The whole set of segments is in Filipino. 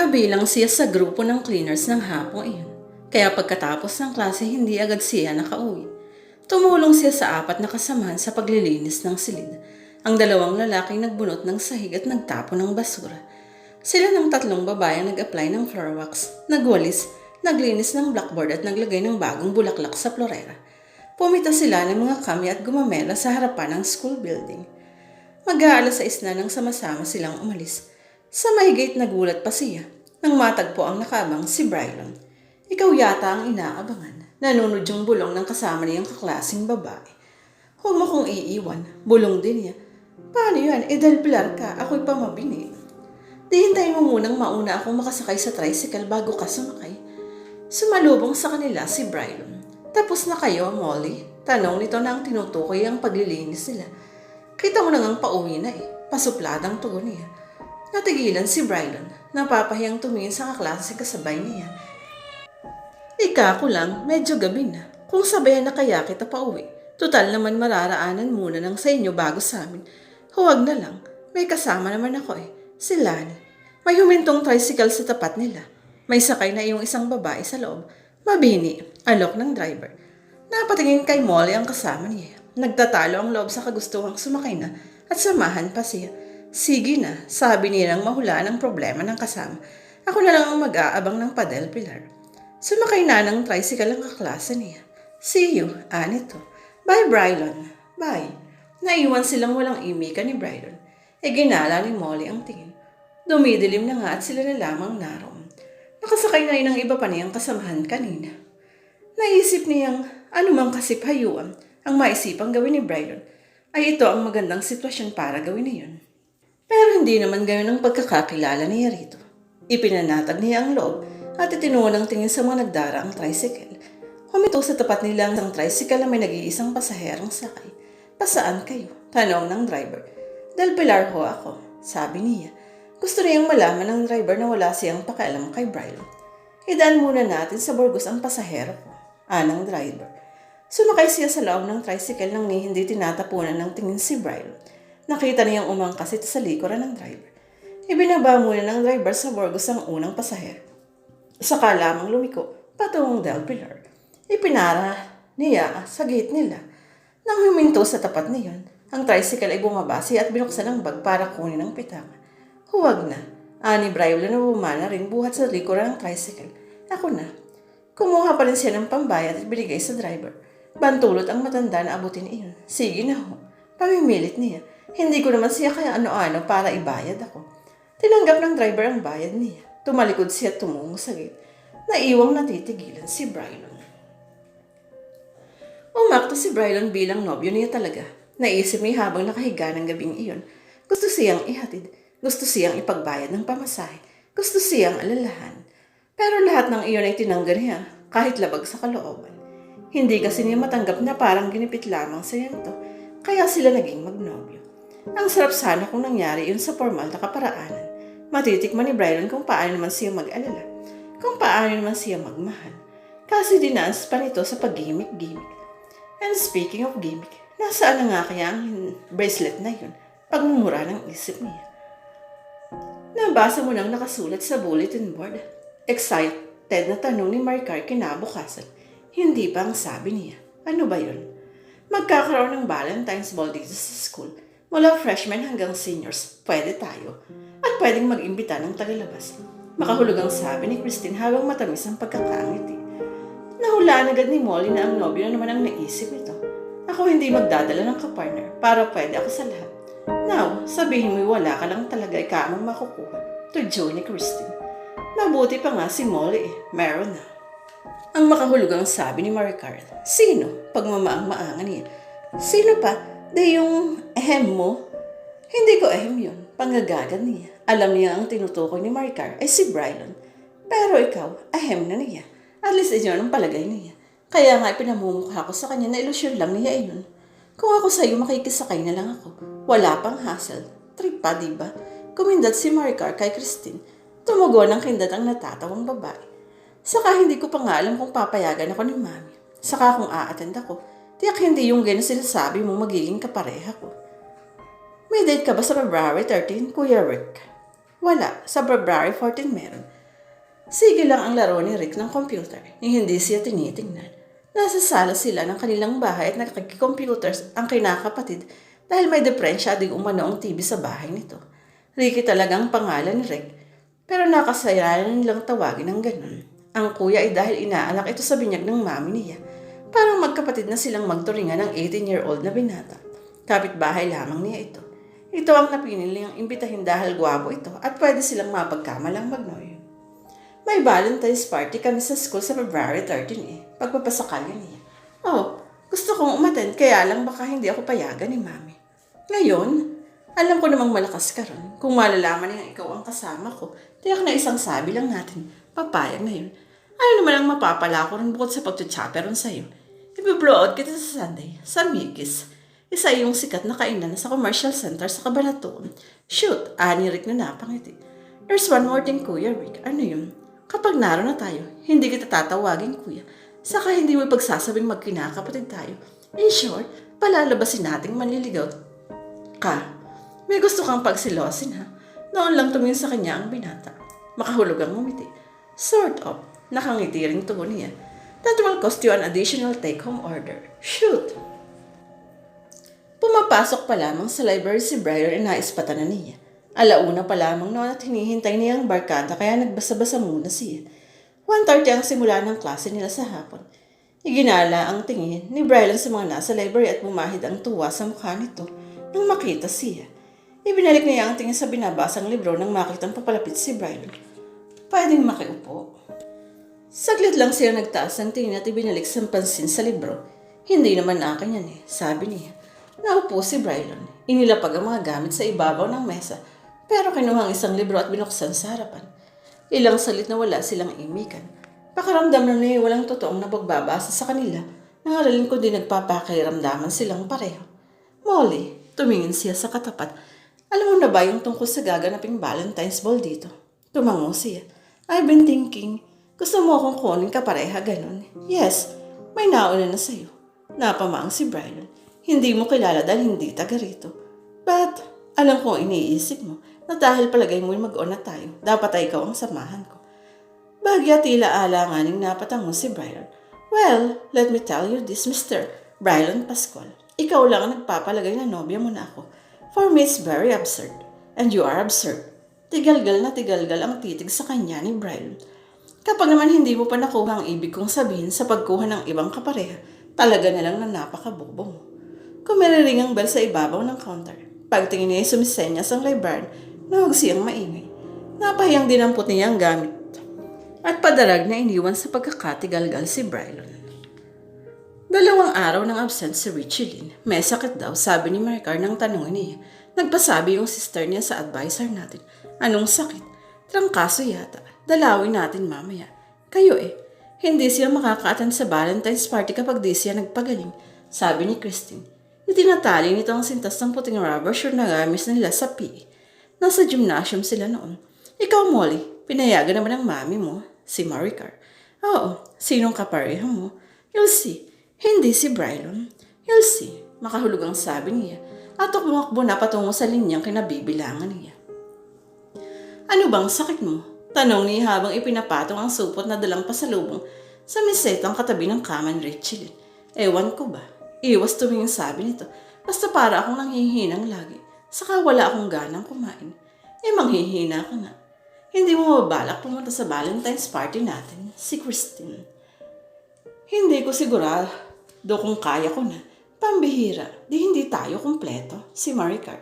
Kabilang siya sa grupo ng cleaners ng hapong iyon. Kaya pagkatapos ng klase, hindi agad siya nakauwi. Tumulong siya sa apat na kasamahan sa paglilinis ng silid. Ang dalawang lalaking nagbunot ng sahig at nagtapo ng basura. Sila ng tatlong babae ang nag-apply ng floor wax, nagwalis, naglinis ng blackboard at naglagay ng bagong bulaklak sa florera. Pumita sila ng mga kami at gumamela sa harapan ng school building. Mag-aalas sa isna nang sama-sama silang umalis. Sa mahigit nagulat pa siya nang matagpo ang nakabang si Brylon. Ikaw yata ang inaabangan. Nanunod yung bulong ng kasama niyang kaklasing babae. Huwag mo kong iiwan. Bulong din niya. Paano yan? E pilar ka, ako'y pamabini. Di hintayin mo munang mauna akong makasakay sa tricycle bago ka sumakay. Sumalubong sa kanila si Brylon. Tapos na kayo, Molly? Tanong nito na ang tinutukoy ang paglilinis nila. Kita mo na ngang pauwi na eh. Pasupladang tugon niya. Natigilan si Brylon. Napapahiyang tumingin sa kaklase kasabay niya. Ika ko lang, medyo gabi na. Kung sabayan na kaya kita pauwi. Total naman mararaanan muna ng sa inyo bago sa amin. Huwag na lang. May kasama naman ako eh. Si Lani. May humintong tricycle sa tapat nila. May sakay na iyong isang babae sa loob. Mabini, alok ng driver. Napatingin kay Molly ang kasama niya. Nagtatalo ang loob sa kagustuhang sumakay na at samahan pa siya. Sige na, sabi niya nang mahula ng problema ng kasama. Ako na lang ang mag-aabang ng padel pilar. Sumakay na ng tricycle ang kaklase niya. See you, anito. Bye, Brylon. Bye. Naiwan silang walang imika ni Brylon. E ginala ni Molly ang tingin. Dumidilim na nga at sila na lamang naroon. Nakasakay na rin ang iba pa niyang kasamahan kanina. Naisip niyang anumang kasipayuan ang maisipang gawin ni Brylon ay ito ang magandang sitwasyon para gawin niyon. Pero hindi naman gayon ang pagkakakilala niya rito. Ipinanatag niya ang loob at itinungo ng tingin sa mga nagdaraang tricycle. Humito sa tapat nila ang tricycle na may nag-iisang pasaherong sakay. Pasaan kayo? Tanong ng driver. Dahil Pilar ho ako, sabi niya. Gusto niyang malaman ng driver na wala siyang pakialam kay Brylon. Idaan muna natin sa Burgos ang pasahero ko, anang driver. Sumakay siya sa loob ng tricycle nang hindi tinatapunan ng tingin si Brylon. Nakita niyang umangkas ito sa likuran ng driver. Ibinaba muna ng driver sa Burgos ang unang pasahero. Saka lamang lumiko patungong Del Pilar. Ipinara niya sa gate nila. Nang huminto sa tapat niyon, ang tricycle ay bumabasi at binuksan ang bag para kunin ang pitaka. Huwag na. Ani Bryola na bumana rin buhat sa likuran ng tricycle. Ako na. Kumuha pa rin siya ng pambayad at binigay sa driver. Bantulot ang matanda na abutin iyon. Sige na ho. Pamimilit niya. Hindi ko naman siya kaya ano-ano para ibayad ako. Tinanggap ng driver ang bayad niya. Tumalikod siya at tumungo sa gate. Naiwang natitigilan si Brylon. Umakto si Brylon bilang nobyo niya talaga. Naisip niya habang nakahiga ng gabing iyon. Gusto siyang ihatid. Gusto siyang ipagbayad ng pamasahe. Gusto siyang alalahan. Pero lahat ng iyon ay tinanggal niya kahit labag sa kalooban. Hindi kasi niya matanggap na parang ginipit lamang sa yanto. Kaya sila naging magnobyo. Ang sarap sana kung nangyari yun sa formal na kaparaanan. Matitikman ni Brylon kung paano naman siya mag-alala. Kung paano naman siya magmahal. Kasi dinaas pa nito sa pag-gimmick-gimmick. And speaking of gimmick, nasaan na nga kaya ang bracelet na yun? Pagmumura ng isip niya. Nabasa mo nang nakasulat sa bulletin board. Excited na tanong ni Maricar kinabukasan. Hindi pa ang sabi niya. Ano ba yun? Magkakaroon ng Valentine's Ball dito sa school. Mula freshman hanggang seniors, pwede tayo. At pwedeng mag-imbita ng tagalabas. Makahulog sabi ni Christine habang matamis ang pagkakangiti. Nahulaan agad ni Molly na ang nobyo na naman ang naisip nito. Ako hindi magdadala ng kapartner para pwede ako sa lahat. Now, sabihin mo wala ka lang talaga ikamang makukuha. To Joe ni Christine. Mabuti pa nga si Molly eh. Meron na. Ang makahulugang sabi ni Maricar. Sino? Pagmamaang-maangan niya. Sino pa? De yung ehem mo? Hindi ko ehem yun. Pangagagan niya. Alam niya ang tinutukoy ni Maricar ay si Brylon. Pero ikaw, ahem na niya. At least iyon ang palagay niya. Kaya nga pinamumukha ko sa kanya na ilusyon lang niya iyon. Kung ako sa'yo, makikisakay na lang ako. Wala pang hassle. Trip pa, di ba? Kumindat si Maricar kay Christine. Tumugo ng kindat ang natatawang babae. Saka hindi ko pa nga alam kung papayagan ako ni Mami. Saka kung a-attend ako, tiyak hindi yung ganun sinasabi mong magiging kapareha ko. May date ka ba sa February 13, Kuya Rick? Wala, sa February 14 meron. Sige lang ang laro ni Rick ng computer, yung hindi siya tinitingnan. Nasa sala sila ng kanilang bahay at nakikikomputers ang kinakapatid dahil may deprensya ding umano ang TV sa bahay nito. Ricky talaga ang pangalan ni Rick, pero nakasayanan nilang tawagin ng ganun. Ang kuya ay dahil inaanak ito sa binyag ng mami niya. Parang magkapatid na silang magturingan ng 18-year-old na binata. Kapit-bahay lamang niya ito. Ito ang napinili niyang imbitahin dahil gwabo ito at pwede silang mapagkamalang magnoy. May Valentine's party kami sa school sa February 13 eh. Pagpapasakalya niya. Oh, gusto kong umaten kaya lang baka hindi ako payagan ni mami. Ngayon, alam ko namang malakas ka ron. Kung malalaman niya ikaw ang kasama ko, tiyak na isang sabi lang natin, papayag ngayon. Ano naman ang mapapala ko rin bukod sa pagtuchaperon sa'yo? Ibi-blow out kita sa Sunday, sa Mikis. Isa yung sikat na kainan sa commercial center sa Cabanatuan. Shoot, ani Rick na napangiti. There's one more thing, Kuya Rick. Ano yun? Kapag naroon na tayo, hindi kita tatawagin, Kuya. Saka hindi mo pagsasabing magkinakapatid tayo. In short, palalabasin nating manliligaw ka. May gusto kang pagsilosin, ha? Noon lang tumingin sa kanya ang binata. Makahulog ang ngumiti. Sort of. Nakangiti rin tubo niya. That will cost you an additional take-home order. Shoot! Pumapasok pa lamang sa library si Brian na naispatan na niya. Alauna pa lamang noon at hinihintay niya ang barkada kaya nagbasa-basa muna siya. 1.30 ang simula ng klase nila sa hapon. Iginala ang tingin ni Brian sa mga nasa library at bumahid ang tuwa sa mukha nito nang makita siya. Ibinalik niya ang tingin sa binabasang libro nang makitang papalapit si Brian. Pwedeng makiupo. Saglit lang siya nagtaas ng tingin at ibinalik sa pansin sa libro. Hindi naman akin yan eh, sabi niya. Naupo si Brylon. Inilapag ang mga gamit sa ibabaw ng mesa, pero kinuha ang isang libro at binuksan sa harapan. Ilang salit na wala silang imikan. Pakaramdam na niya walang totoong napagbabasa sa kanila. Nangaralin ko din nagpapakiramdaman silang pareho. Molly, tumingin siya sa katapat. Alam mo na ba yung tungkol sa gaganaping Valentine's Ball dito? Tumango siya. I've been thinking, gusto mo akong kunin ka pareha ganun? Yes, may nauna na sa'yo. Napamaang si Brian. Hindi mo kilala dahil hindi taga rito. But, alam ko iniisip mo na dahil palagay mo mag-on na tayo, dapat ay ikaw ang samahan ko. Bagya tila alanganing napatango si Brian. Well, let me tell you this, Mr. Brian Pascual. Ikaw lang ang nagpapalagay na nobya mo na ako. For me, it's very absurd. And you are absurd. Tigalgal na tigalgal ang titig sa kanya ni Brian. Kapag naman hindi mo pa nakuha ang ibig kong sabihin sa pagkuha ng ibang kapareha, talaga na lang na napakabobo mo. Kumiriring ang bell sa ibabaw ng counter. Pagtingin niya ay sumisenyas ang librarian na huwag siyang maingay. Napahiyang dinampot niya ang gamit at padarag na iniwan sa pagkakatigalgal si Brylon. Dalawang araw nang absent si Richie Lynn. May sakit daw, sabi ni Maricar nang tanongin niya. Nagpasabi yung sister niya sa advisor natin. Anong sakit? Trangkaso yata. Dalawin natin mamaya. Kayo eh. Hindi siya makakaatan sa Valentine's party kapag di siya nagpagaling, sabi ni Christine. Itinatali nito ang sintas ng puting rubber shirt na gamis nila sa PE. Nasa gymnasium sila noon. Ikaw, Molly, pinayagan naman ng mami mo, si Maricar. Oo, sinong kapareha mo? You'll see. Hindi si Brylon. You'll see. Makahulog ang sabi niya. At tumakbo na patungo sa linyang kinabibilangan niya. Ano bang sakit mo? Tanong niya habang ipinapatong ang supot na dalang pasalubong sa mesetang katabi ng kama ni Richie. Ewan ko ba? Iwas tumingin sabi nito. Basta para akong nanghihinang lagi. Saka wala akong ganang kumain. Eh manghihina ka nga. Hindi mo mabalak pumunta sa Valentine's party natin, si Christine. Hindi ko sigurado kung kaya ko na. Pambihira, di hindi tayo kumpleto, si Maricar.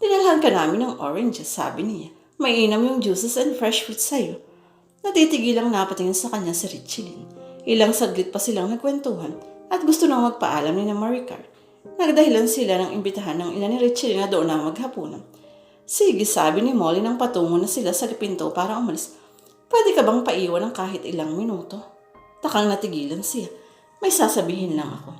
Dinalhan ka namin ng oranges, sabi niya. May inam yung juices and fresh fruit sa'yo. Natitigil lang napatingin sa kanya si Richie Lynn. Ilang saglit pa silang nagkwentuhan at gusto nang magpaalam ni na Maricar. Nagdahilan sila ng imbitahan ng ina ni Richie Lynn na doon na maghapunan. Sige, sabi ni Molly nang patungo na sila sa pinto para umalis. Pwede ka bang paiwan ng kahit ilang minuto? Takang natigilan siya. May sasabihin lang ako.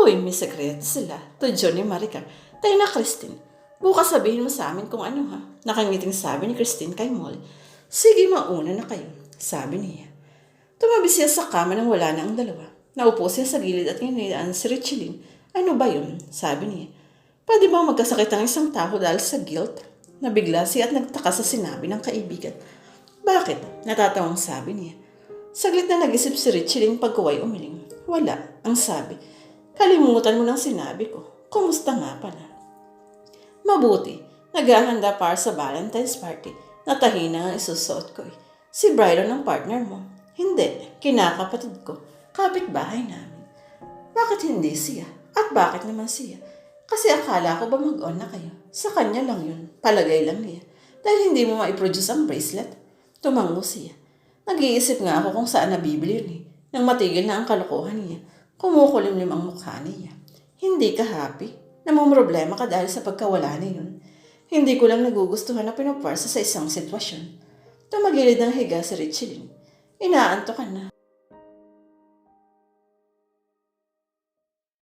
Uy, may sekreto sila. John ni Maricar. Tayo na, Christine. Bukas sabihin mo sa amin kung ano ha. Nakangiting sabi ni Christine kay Molly. Sige, mauna na kayo. Sabi niya. Tumabi siya sa kama nang wala na ang dalawa. Naupo siya sa gilid at nginayaan si Richelin. Ano ba yun? Sabi niya. Pwede ba magkasakit ang isang tao dahil sa guilt? Nabigla siya at nagtaka sa sinabi ng kaibigan. Bakit? Natatawang sabi niya. Saglit na nag-isip si Richie pagkuway umiling. Wala, ang sabi. Kalimutan mo ng sinabi ko. Kumusta nga pala? Mabuti, naghahanda para sa Valentine's party. Na ang isusuot ko eh. Si Bryron ang partner mo. Hindi, kinakapatid ko. Kapit-bahay namin. Bakit hindi siya? At bakit naman siya? Kasi akala ko ba mag-on na kayo? Sa kanya lang yun. Palagay lang niya. Dahil hindi mo ma-produce ang bracelet. Tumango siya. Nag-iisip nga ako kung saan nabibili yun eh. Nang matigil na ang kalokohan niya, kumukulimlim ang mukha niya. Hindi ka happy? Namumroblema ka dahil sa pagkawala ni yun. Hindi ko lang nagugustuhan na pinuparsa sa isang sitwasyon. Tumagilid ng higa si Richie Lynn. Inaanto ka na.